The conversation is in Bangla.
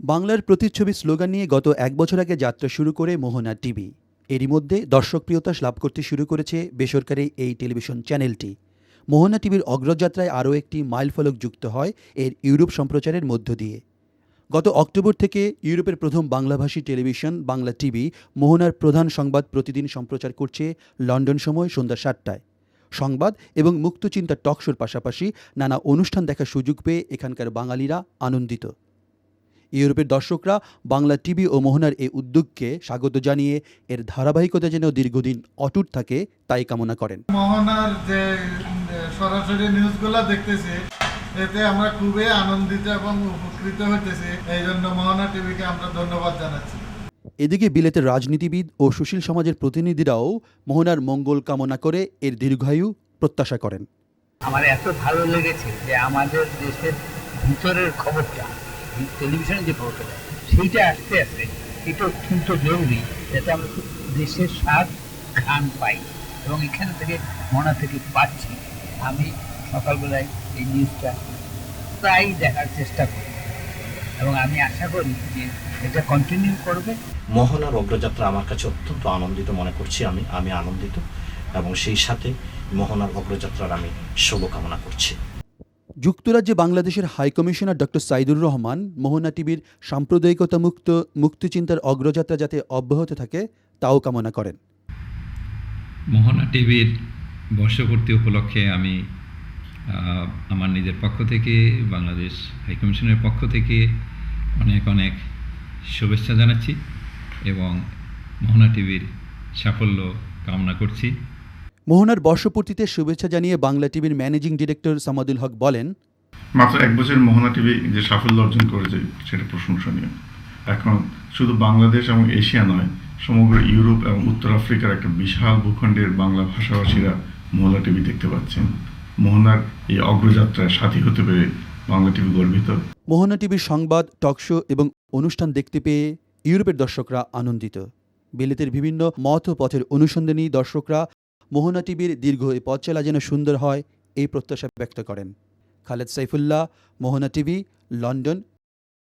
বাংলার প্রতিচ্ছবি স্লোগান নিয়ে গত এক বছর আগে যাত্রা শুরু করে মোহনা টিভি। এরই মধ্যে দর্শকপ্রিয়তা লাভ করতে শুরু করেছে বেসরকারি এই টেলিভিশন চ্যানেলটি। মোহনা টিভির অগ্রযাত্রায় আরও একটি মাইলফলক যুক্ত হয় এর ইউরোপ সম্প্রচারের মধ্য দিয়ে। গত অক্টোবর থেকে ইউরোপের প্রথম বাংলাভাষী টেলিভিশন বাংলা টিভি মোহনার প্রধান সংবাদ প্রতিদিন সম্প্রচার করছে লন্ডন সময় সন্ধ্যা সাতটায়। সংবাদ এবং মুক্তচিন্তা টকশোর পাশাপাশি নানা অনুষ্ঠান দেখার সুযোগ পেয়ে এখানকার বাঙালিরা আনন্দিত। ইউরোপের দর্শকরা বাংলা টিভি ও মোহনার এই উদ্যোগকে স্বাগত জানিয়ে এর ধারাবাহিকতা যেন দীর্ঘদিন অটুট থাকে তাই কামনা করেন। মোহনার যে সরাসরি নিউজগুলো দেখতেছি এতে আমরা খুবই আনন্দিত এবং উপকৃত হইতেছি। এই জন্য মোহনা টিভিকে আমরা ধন্যবাদ জানাচ্ছি। এদিকে বিলেতের রাজনীতিবিদ ও সুশীল সমাজের প্রতিনিধিরাও মোহনার মঙ্গল কামনা করে এর দীর্ঘায়ু প্রত্যাশা করেন। আমার এত ভালো লেগেছে যে আমাদের দেশের ভিতরের খবরটা টেলিভিশনে যে দেয়, সেইটা আস্তে আস্তে এটা অত্যন্ত জরুরি যাতে আমরা দেশের স্বাদ ঘ্রাণ পাই। এবং এখান থেকে মনা থেকে পাচ্ছি আমি সকালবেলায় এই নিউজটা প্রায় দেখার চেষ্টা করি। এবং আমি আশা করি যে এটা কন্টিনিউ করবে। মোহনার অগ্রযাত্রা আমার কাছে অত্যন্ত আনন্দিত মনে করছি আমি আমি আনন্দিত। এবং সেই সাথে মোহনার অগ্রযাত্রার আমি শুভকামনা করছি। যুক্তরাজ্যে বাংলাদেশের high commissioner doctor Saidur Rahman, Mohona টিভির সাম্প্রদায়িকতা মুক্ত মুক্তিচিন্তার অগ্রযাত্রা যাতে অব্যাহত থাকে, তাও কামনা করেন। মোহনা টিভির বর্ষপূর্তি উপলক্ষে আমি আমার নিজের পক্ষ থেকে, বাংলাদেশ হাইকমিশনের পক্ষ থেকে অনেক অনেক শুভেচ্ছা জানাচ্ছি এবং মোহনা টিভির সাফল্য কামনা করছি। মোহনার বর্ষপূর্তিতে শুভেচ্ছা জানিয়ে বাংলা টিভির ম্যানেজিং ডিরেক্টর সামাদুল হক বলেন মাত্র এক বছর মোহনা টিভি যে সাফল্য অর্জন করেছে সেটা প্রশংসনীয়। এখন শুধু বাংলাদেশ এবং এশিয়া নয় সমগ্র ইউরোপ এবং উত্তর আফ্রিকার একটা বিশাল ভূখণ্ডের বাংলা ভাষাভাষীরা মোহনা টিভি দেখতে পাচ্ছেন। মোহনার এই অগ্রযাত্রায় সাথী হতে পেরে বাংলা টিভি গর্বিত। মোহনা টিভির সংবাদ টকশো এবং অনুষ্ঠান দেখতে পেয়ে ইউরোপের দর্শকরা আনন্দিত। বিলেতের বিভিন্ন মত ও পথের অনুসন্ধানী দর্শকরা মোহনা টিভির দীর্ঘ এই পথ চলা যেন সুন্দর হয়, এই প্রত্যাশা ব্যক্ত করেন। Khaled Saifullah, Mohona TV, London